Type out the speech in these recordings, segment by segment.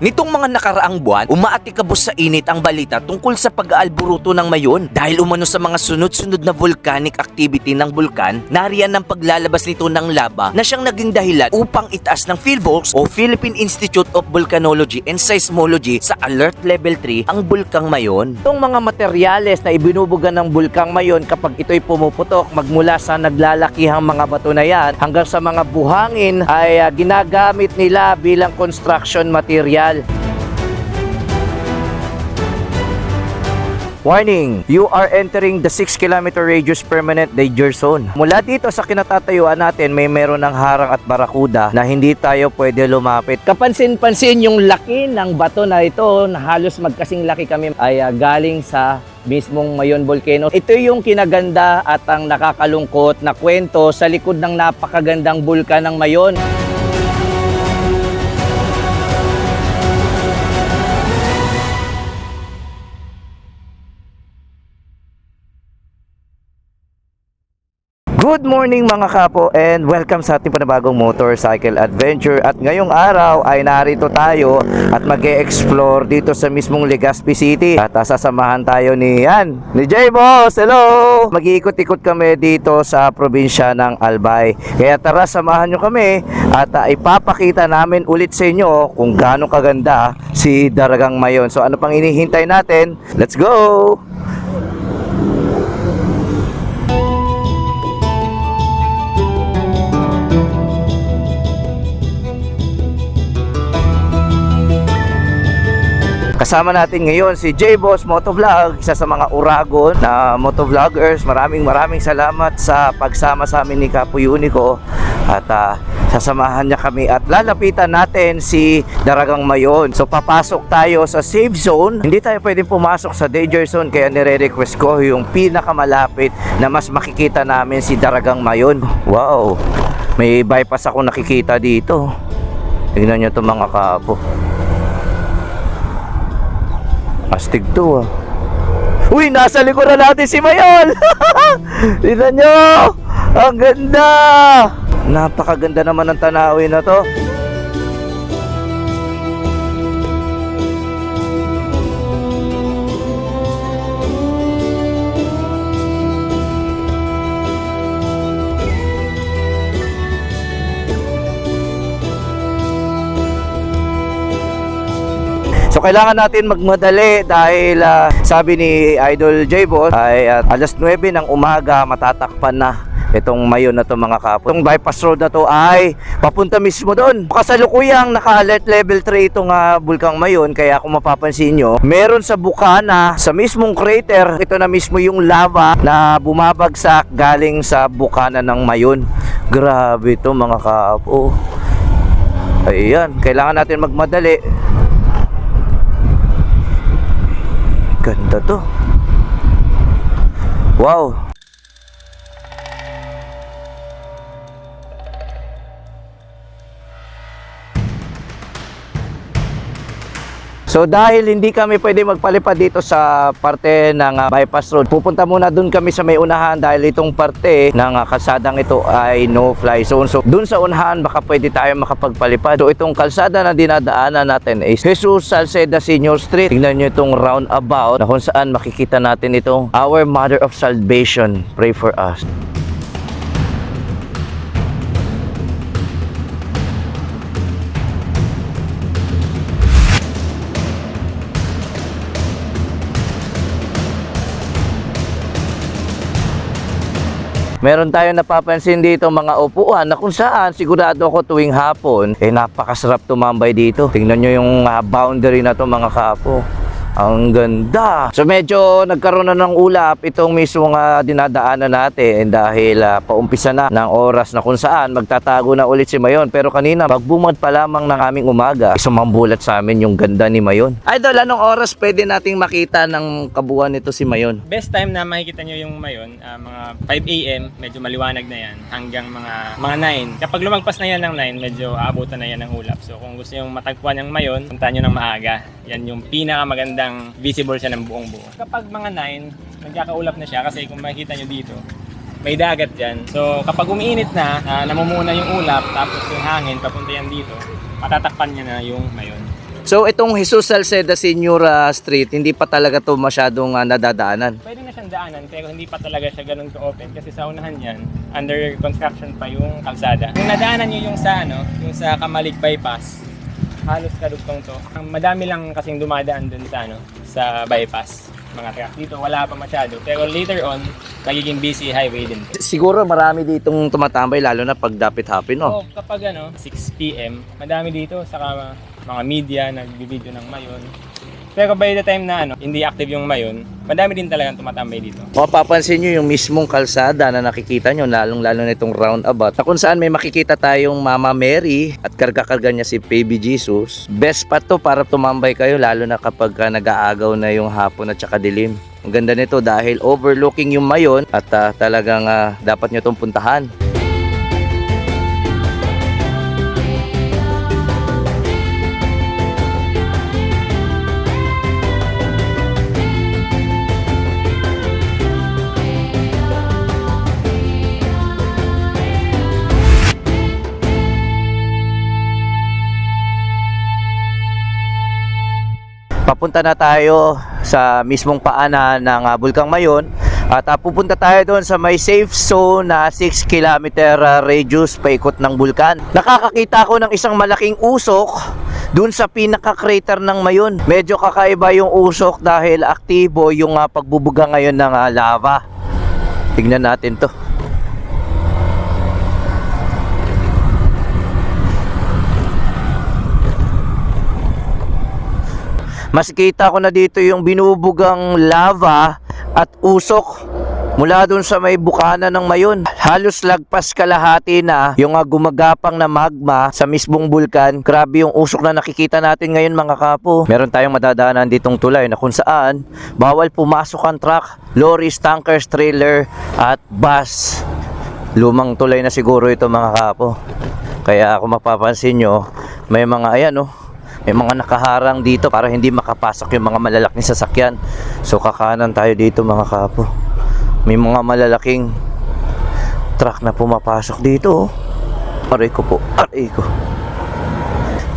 Nitong mga nakaraang buwan, umaatikabos sa init ang balita tungkol sa pag-aalburuto ng mayon. Dahil umano sa mga sunod-sunod na volcanic activity ng bulkan, nariyan ang paglalabas nito ng lava na siyang naging dahilan upang itaas ng PhilVolcs o Philippine Institute of Volcanology and Seismology sa Alert Level 3 ang bulkang mayon. Itong mga materyales na ibinubuga ng bulkang mayon kapag ito'y pumuputok magmula sa naglalakihang mga bato na yan hanggang sa mga buhangin ay ah, ginagamit nila bilang construction material. Warning! You are entering the 6 km radius permanent danger zone. Mula dito sa kinatatayuan natin, may meron ng harang at barakuda na hindi tayo pwede lumapit. Kapansin-pansin yung laki ng bato na ito na halos magkasing laki kami ay ah, galing sa mismong Mayon Volcano. Ito yung kinaganda at ang nakakalungkot na kwento sa likod ng napakagandang bulkan ng Mayon. Good morning mga kapo and welcome sa ating panibagong motorcycle adventure. At ngayong araw ay narito tayo at mag explore dito sa mismong Legazpi City. At ah, sasamahan tayo ni yan, ni J Boss, hello! Mag-iikot-ikot kami dito sa probinsya ng Albay. Kaya tara samahan nyo kami at ah, ipapakita namin ulit sa inyo kung gaano kaganda si Daragang Mayon. So ano pang inihintay natin, let's go! Kasama natin ngayon si J-Boss Motovlog, isa sa mga uragon na motovloggers. Maraming maraming salamat sa pagsama sa amin ni Kapo Unico at ah, sasamahan niya kami at lalapitan natin si Daragang Mayon. So papasok tayo sa safe zone. Hindi tayo pwedeng pumasok sa danger zone kaya nire-request ko yung pinakamalapit na mas makikita namin si Daragang Mayon. Wow! May bypass ako nakikita dito. Tingnan niyo to mga kapo. Astig to ah. Uy, nasa likuran natin si Mayol! Tignan nyo! Ang ganda! Napakaganda naman ng tanawin na to. So kailangan natin magmadali dahil ah, sabi ni Idol J-Boss ay ah, alas 9 ng umaga matatakpan na itong mayon na to mga kapo. Itong bypass road na to ay papunta mismo doon. Kasalukuyang naka-alert level 3 itong ah, bulkang mayon kaya kung mapapansin nyo, meron sa bukana, sa mismong crater, ito na mismo yung lava na bumabagsak galing sa bukana ng mayon. Grabe to mga kapo. Ayan, kailangan natin magmadali Ganda to. Wow. So dahil hindi kami pwede magpalipad dito sa parte ng ah, bypass road, pupunta muna dun kami sa may unahan dahil itong parte ng ah, kalsadang ito ay no fly zone. So dun sa unahan baka pwede tayo makapagpalipad. So itong kalsada na dinadaanan natin is Jesus Salceda Senior Street. Tingnan nyo itong roundabout na kung saan makikita natin itong Our Mother of Salvation. Pray for us. Meron tayong napapansin dito mga upuan na kung saan sigurado ako tuwing hapon eh napakasarap tumambay dito. Tingnan nyo yung ah, boundary na to mga kapo. Ang ganda. So medyo nagkaroon na ng ulap itong mismo nga dinadaanan natin dahil ah, paumpisa na ng oras na kung saan magtatago na ulit si Mayon. Pero kanina pagbumad pa lamang ng aming umaga, sumambulat sa amin yung ganda ni Mayon. Idol, anong oras pwede nating makita ng kabuuan nito si Mayon? Best time na makikita nyo yung mayon, ah, mga 5 a.m., medyo maliwanag na yan, hanggang mga mga 9. Kapag lumagpas na yan ng 9, medyo aabutan na yan ng ulap. So kung gusto nyo matagpuan yung mayon, punta nyo ng maaga. Yan yung pinakamagandang visible siya ng buong buo. Kapag mga 9, nagkakaulap na siya kasi kung makikita nyo dito, may dagat dyan. So kapag umiinit na, ah, namumuna yung ulap, tapos yung hangin, papunta yan dito, matatakpan niya na yung mayon. So itong Jesus Salceda Senior ah, Street, hindi pa talaga to masyadong ah, nadadaanan. Pwede na siyang daanan pero hindi pa talaga siya ganun ka-open kasi sa unahan yan, under construction pa yung kalsada. Kung nadaanan nyo yung sa ano, yung sa Kamalig Bypass, halos kadugtong to. Ang madami lang kasing dumadaan dun sa ano, sa bypass mga truck. Dito wala pa masyado pero later on, magiging busy highway din. Siguro marami ditong tumatambay lalo na pag dapit hapin, no? So kapag ano, 6 p.m., madami dito saka mga media nagbibideo ng mayon. Pero by the time na ano, hindi active yung mayon, madami din talagang tumatambay dito. Mapapansin nyo yung mismong kalsada na nakikita nyo, lalong-lalo na itong roundabout, na kung saan may makikita tayong Mama Mary at karga-karga niya si Baby Jesus. Best spot to para tumambay kayo, lalo na kapag ah, nag-aagaw na yung hapon at saka dilim. Ang ganda nito dahil overlooking yung mayon at ah, talagang ah, dapat nyo itong puntahan. Papunta na tayo sa mismong paanan ng ah, Bulkang Mayon at ah, pupunta tayo doon sa may safe zone na 6 kilometer ah, radius paikot ng bulkan. Nakakakita ako ng isang malaking usok doon sa pinaka-crater ng Mayon. Medyo kakaiba yung usok dahil aktibo yung ah, pagbubuga ngayon ng ah, lava. Tingnan natin to. Mas kita ko na dito yung binubugang lava at usok mula dun sa may bukana ng mayon. Halos lagpas kalahati na yung gumagapang na magma sa mismong bulkan. Grabe yung usok na nakikita natin ngayon mga kapo. Meron tayong madadaanan ditong tulay na kung saan bawal pumasok ang truck, lorries, tankers, trailer at bus. Lumang tulay na siguro ito mga kapo. Kaya kung mapapansin nyo, may mga ayan oh, may mga nakaharang dito para hindi makapasok yung mga malalaking sasakyan. So kakanan tayo dito mga kapo. May mga malalaking truck na pumapasok dito. oh. Aray ko po, aray ko.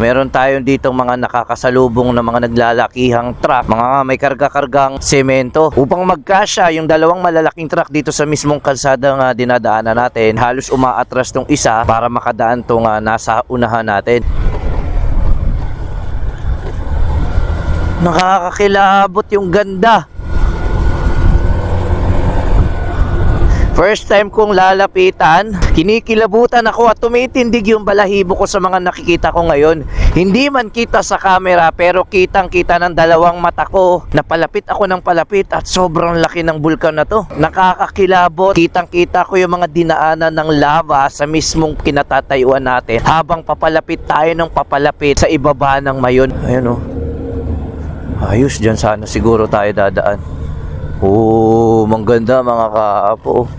Meron tayong dito mga nakakasalubong na mga naglalakihang truck, mga may karga-kargang semento. Upang magkasya yung dalawang malalaking truck dito sa mismong kalsada nga dinadaanan natin, halos umaatras tong isa para makadaan tong ah, nasa unahan natin. Nakakakilabot yung ganda. First time kong lalapitan, kinikilabutan ako at tumitindig yung balahibo ko sa mga nakikita ko ngayon. Hindi man kita sa camera pero kitang kita ng dalawang mata ko. Napalapit ako ng palapit at sobrang laki ng bulkan na to. Nakakakilabot, kitang kita ko yung mga dinaanan ng lava sa mismong kinatatayuan natin habang papalapit tayo ng papalapit sa ibaba ng mayon. Ayun oh. Ayos, dyan sana siguro tayo dadaan. Oo, mangganda mga kaapo.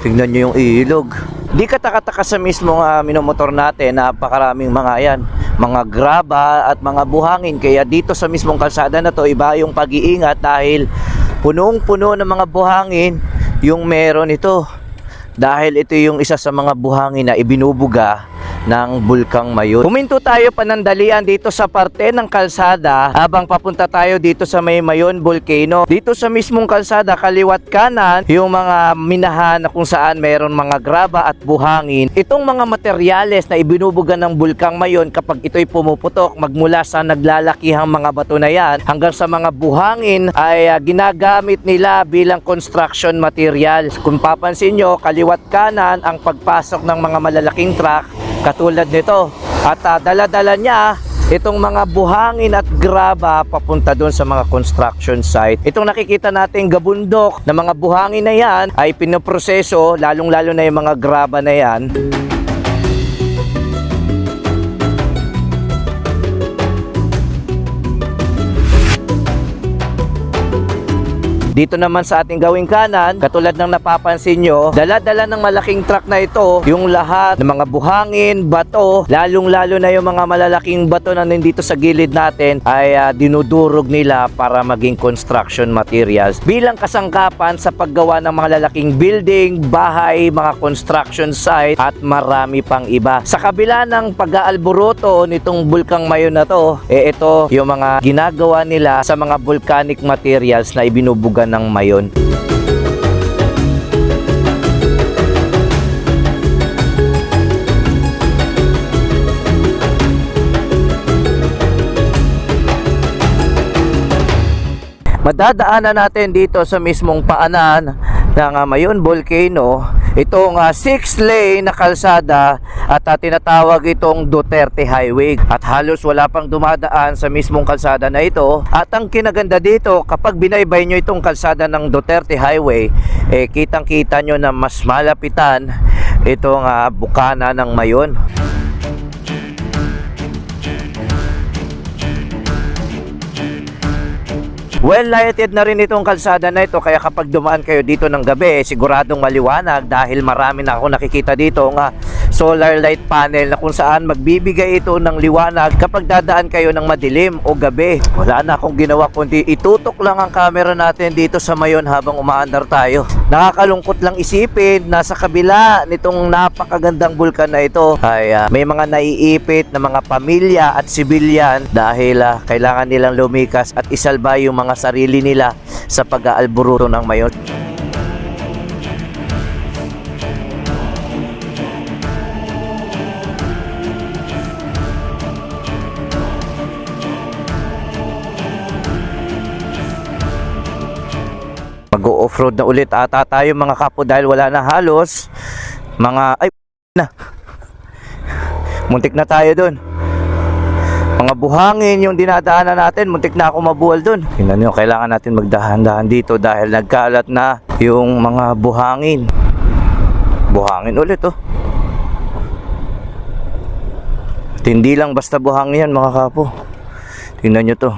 Tingnan nyo yung ilog. Di katakataka sa mismong uh, minomotor natin, napakaraming mga yan, mga graba at mga buhangin. Kaya dito sa mismong kalsada na to, iba yung pag-iingat dahil punong-puno ng mga buhangin yung meron ito. Dahil ito yung isa sa mga buhangin na ibinubuga ng Bulkang Mayon. Huminto tayo panandalian dito sa parte ng kalsada habang papunta tayo dito sa may Mayon Volcano. Dito sa mismong kalsada, kaliwat kanan, yung mga minahan na kung saan mayroon mga graba at buhangin. Itong mga materyales na ibinubuga ng Bulkang Mayon kapag ito'y pumuputok magmula sa naglalakihang mga bato na yan hanggang sa mga buhangin ay ah, ginagamit nila bilang construction material. Kung papansin nyo, kaliwat kanan ang pagpasok ng mga malalaking truck katulad nito. At ah, dala-dala niya itong mga buhangin at graba papunta doon sa mga construction site. Itong nakikita nating gabundok na mga buhangin na yan ay pinoproseso, lalong-lalo na yung mga graba na yan. Dito naman sa ating gawing kanan, katulad ng napapansin nyo, dala-dala ng malaking truck na ito, yung lahat ng mga buhangin, bato, lalong-lalo na yung mga malalaking bato na nandito sa gilid natin ay ah, dinudurog nila para maging construction materials bilang kasangkapan sa paggawa ng mga lalaking building, bahay, mga construction site at marami pang iba. Sa kabila ng pag-aalboroto nitong bulkang mayon na to, eh ito yung mga ginagawa nila sa mga volcanic materials na ibinubuga ng mayon. Madadaanan natin dito sa mismong paanan ng uh, Mayon Volcano itong 6 lane na kalsada at uh, tinatawag itong Duterte Highway. At halos wala pang dumadaan sa mismong kalsada na ito. At ang kinaganda dito kapag binaybay nyo itong kalsada ng Duterte Highway eh kitang kita nyo na mas malapitan itong uh, bukana ng Mayon Well lighted na rin itong kalsada na ito kaya kapag dumaan kayo dito ng gabi eh, siguradong maliwanag dahil marami na ako nakikita dito nga solar light panel na kung saan magbibigay ito ng liwanag kapag dadaan kayo ng madilim o gabi. Wala na akong ginawa kundi itutok lang ang camera natin dito sa mayon habang umaandar tayo. Nakakalungkot lang isipin na sa kabila nitong napakagandang bulkan na ito ay ah, may mga naiipit na mga pamilya at sibilyan dahil ah, kailangan nilang lumikas at isalba yung mga sarili nila sa pag-aalburuto ng mayon. Mag-off-road na ulit ata tayo mga kapo dahil wala na halos mga ay na. Muntik na tayo doon mga buhangin yung dinadaanan natin muntik na ako mabuwal doon tingnan nyo kailangan natin magdahan-dahan dito dahil nagkalat na yung mga buhangin. Buhangin ulit oh. At hindi lang basta buhangin yan mga kapo. Tingnan nyo to.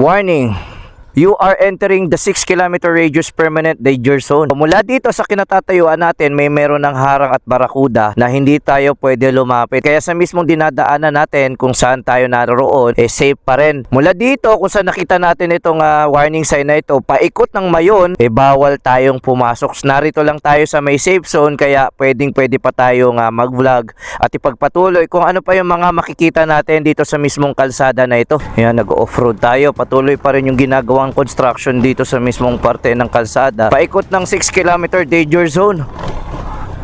Warning! You are entering the 6 km radius permanent danger zone. Mula dito sa kinatatayuan natin, may meron ng harang at barakuda na hindi tayo pwede lumapit. Kaya sa mismong dinadaanan natin kung saan tayo naroon, eh safe pa rin. Mula dito, kung saan nakita natin itong ah, warning sign na ito, paikot ng mayon, eh bawal tayong pumasok. Narito lang tayo sa may safe zone, kaya pwedeng pwede pa tayong ah, mag-vlog at ipagpatuloy kung ano pa yung mga makikita natin dito sa mismong kalsada na ito. Yan, nag-off-road tayo. Patuloy pa rin yung ginagawang construction dito sa mismong parte ng kalsada. Paikot ng 6 km danger zone.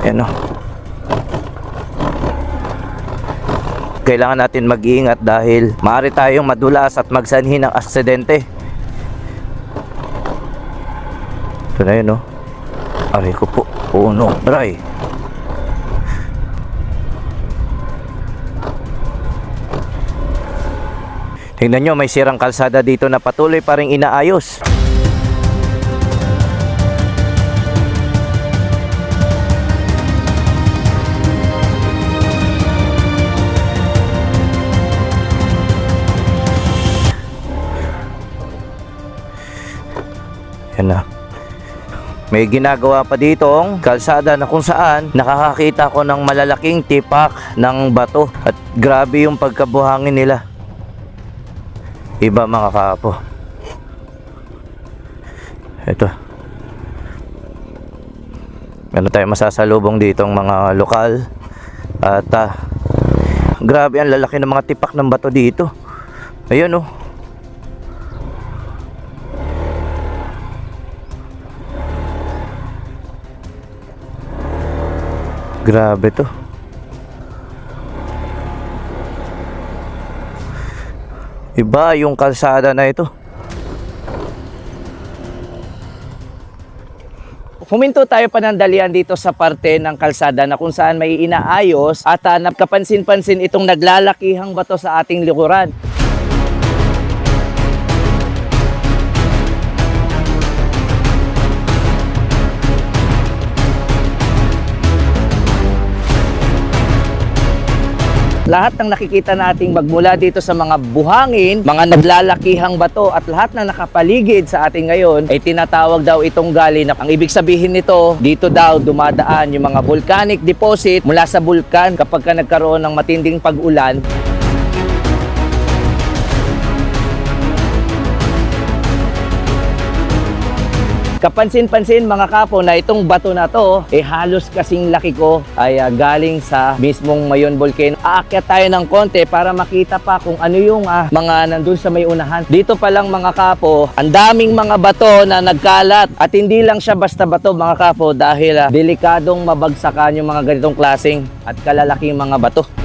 Yan o. Kailangan natin mag-iingat dahil maaari tayong madulas at magsanhi ng aksidente. Ito na yun o. Aray ko po. Oo no. Dry. Tingnan nyo, may sirang kalsada dito na patuloy pa rin inaayos. Yan na. May ginagawa pa ditong kalsada na kung saan nakakakita ko ng malalaking tipak ng bato at grabe yung pagkabuhangin nila iba mga kapo. Ito meron tayong masasalubong ditong mga lokal. At ah, grabe ang lalaki ng mga tipak ng bato dito. Ayun oh. Grabe to Iba yung kalsada na ito. Huminto tayo panandalian dito sa parte ng kalsada na kung saan may inaayos at uh, nagkapansin-pansin itong naglalakihang bato sa ating likuran. Lahat ng nakikita nating magmula dito sa mga buhangin, mga naglalakihang bato at lahat na nakapaligid sa ating ngayon ay tinatawag daw itong galinap. Ang ibig sabihin nito, dito daw dumadaan yung mga volcanic deposit mula sa bulkan kapag ka nagkaroon ng matinding pag-ulan Kapansin-pansin mga kapo na itong bato na to, eh halos kasing laki ko ay ah, galing sa mismong Mayon Volcano. Aakyat tayo ng konti para makita pa kung ano yung ah, mga nandun sa may unahan. Dito pa lang mga kapo, ang daming mga bato na nagkalat at hindi lang siya basta bato mga kapo dahil ah, delikadong mabagsakan yung mga ganitong klaseng at kalalaking mga bato.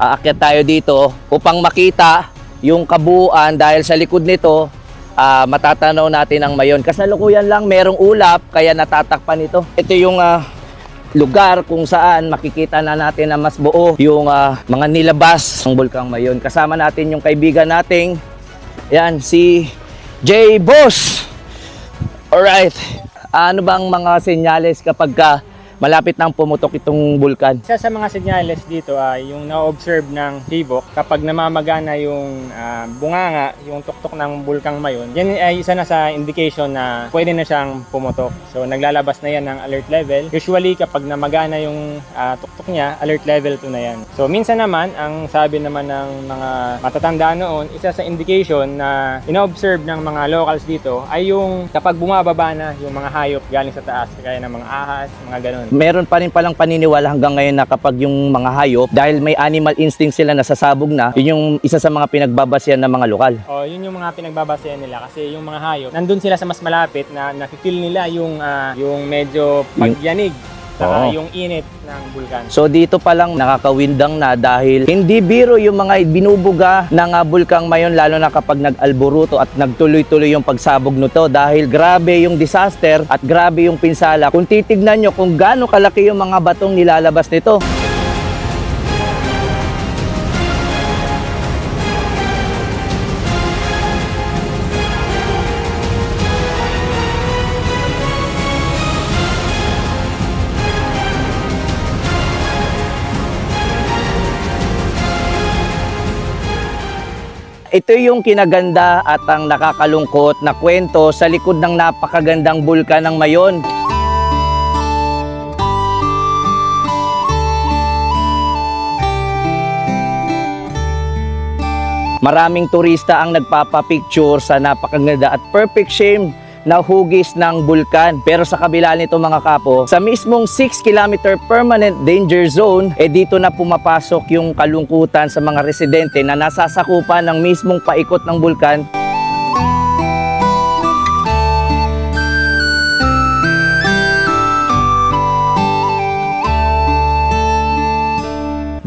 Aakyat tayo dito upang makita yung kabuuan dahil sa likod nito ah, matatanaw natin ang mayon. Kasalukuyan lang merong ulap kaya natatakpan ito. Ito yung ah, lugar kung saan makikita na natin na mas buo yung ah, mga nilabas ng Bulkang Mayon. Kasama natin yung kaibigan nating yan si J Boss. Alright. Ano bang mga senyales kapag ka malapit nang pumutok itong bulkan? Isa sa mga senyales dito ay yung na-observe ng tibok kapag namamagana yung ah, bunganga, yung tuktok ng bulkang mayon. Yan ay isa na sa indication na pwede na siyang pumutok. So naglalabas na yan ng alert level. Usually kapag namagana yung ah, tuktok niya, alert level 2 na yan. So minsan naman, ang sabi naman ng mga matatanda noon, isa sa indication na ina-observe ng mga locals dito ay yung kapag bumababa na yung mga hayop galing sa taas, kaya ng mga ahas, mga ganun. Meron pa rin palang paniniwala hanggang ngayon na kapag yung mga hayop, dahil may animal instinct sila na sasabog na, yun yung isa sa mga pinagbabasyan ng mga lokal. Oh, yun yung mga pinagbabasehan nila kasi yung mga hayop, nandun sila sa mas malapit na nakikil nila yung ah, yung medyo pagyanig saka Oo. yung init ng bulkan. So dito pa lang nakakawindang na dahil hindi biro yung mga binubuga ng uh, bulkang mayon lalo na kapag nag-alboruto at nagtuloy-tuloy yung pagsabog nito dahil grabe yung disaster at grabe yung pinsala. Kung titignan nyo kung gaano kalaki yung mga batong nilalabas nito. Ito yung kinaganda at ang nakakalungkot na kwento sa likod ng napakagandang bulkan ng Mayon. Maraming turista ang nagpapapicture sa napakaganda at perfect shame na hugis ng bulkan. Pero sa kabila nito mga kapo, sa mismong 6 km permanent danger zone, eh dito na pumapasok yung kalungkutan sa mga residente na nasasakupan ng mismong paikot ng bulkan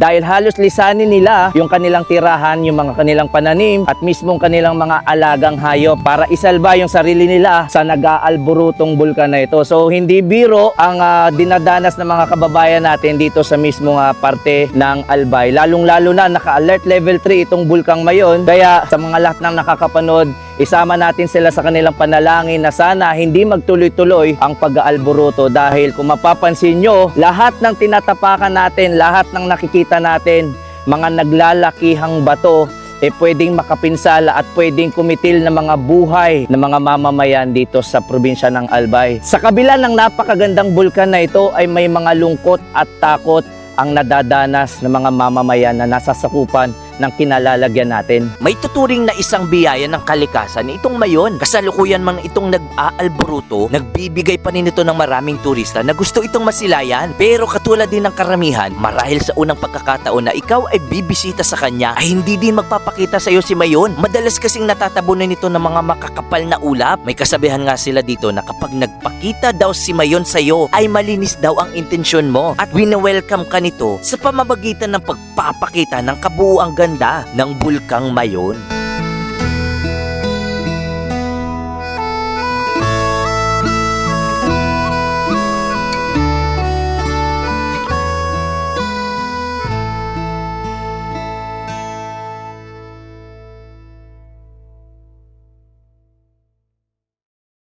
dahil halos lisanin nila yung kanilang tirahan, yung mga kanilang pananim at mismong kanilang mga alagang hayop para isalba yung sarili nila sa nag-aalburutong bulkan na ito. So hindi biro ang ah, dinadanas ng mga kababayan natin dito sa mismong ah, parte ng Albay. Lalong-lalo na naka-alert level 3 itong bulkang mayon. Kaya sa mga lahat ng nakakapanood, isama natin sila sa kanilang panalangin na sana hindi magtuloy-tuloy ang pag-aalburuto dahil kung mapapansin nyo, lahat ng tinatapakan natin, lahat ng nakikita natin, mga naglalakihang bato, eh pwedeng makapinsala at pwedeng kumitil ng mga buhay ng mga mamamayan dito sa probinsya ng Albay. Sa kabila ng napakagandang bulkan na ito ay may mga lungkot at takot ang nadadanas ng mga mamamayan na nasasakupan ng kinalalagyan natin. May tuturing na isang biyaya ng kalikasan itong mayon. Kasalukuyan man itong nag-aalboruto, nagbibigay pa rin ito ng maraming turista na gusto itong masilayan. Pero katulad din ng karamihan, marahil sa unang pagkakataon na ikaw ay bibisita sa kanya, ay hindi din magpapakita sa iyo si mayon. Madalas kasing natatabunan nito ng mga makakapal na ulap. May kasabihan nga sila dito na kapag nagpakita daw si mayon sa iyo, ay malinis daw ang intensyon mo. At wina-welcome ka nito sa pamamagitan ng pagpapakita ng kabuuang ganda ng bulkang mayon.